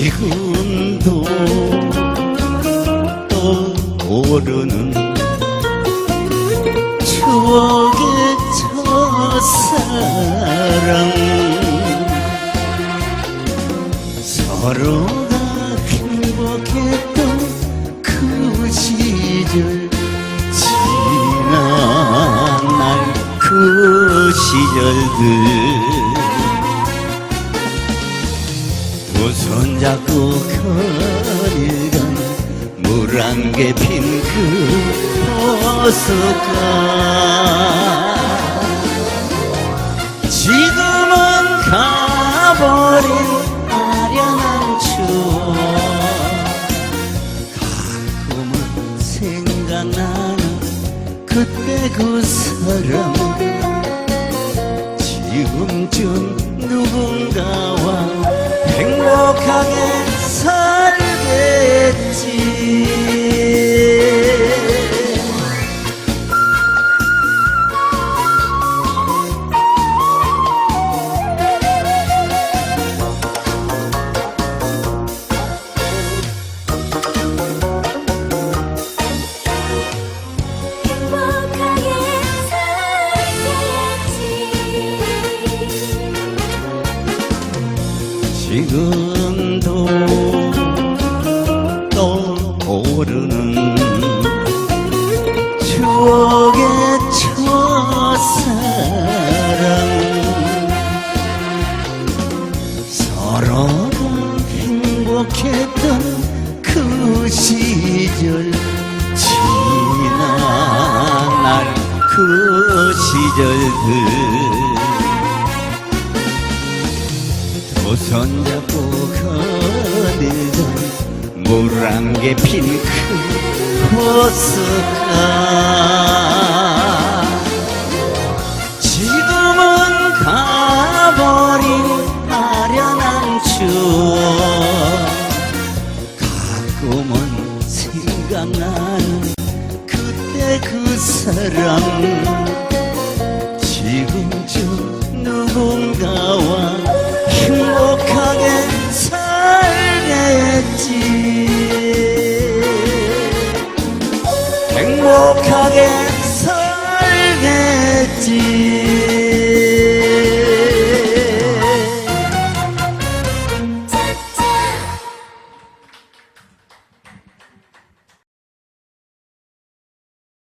지금도 떠오르는 추억의 첫사랑. 서로가 행복했던 그 시절 지난 날 그 시절들. 손잡고 거닐던 물안개 핀 그 호숫가. 지금은 가버린 아련한 추억. 가끔은 생각나는 그때 그 사람 지금쯤 지. 지금도 행복했던 그 시절 지난 날그 시절들. 두 손 잡고 거닐던 물안개 핀 그 호숫가 사랑. 지금쯤 누군가와 행복하게 살겠지. 행복하게 살겠지.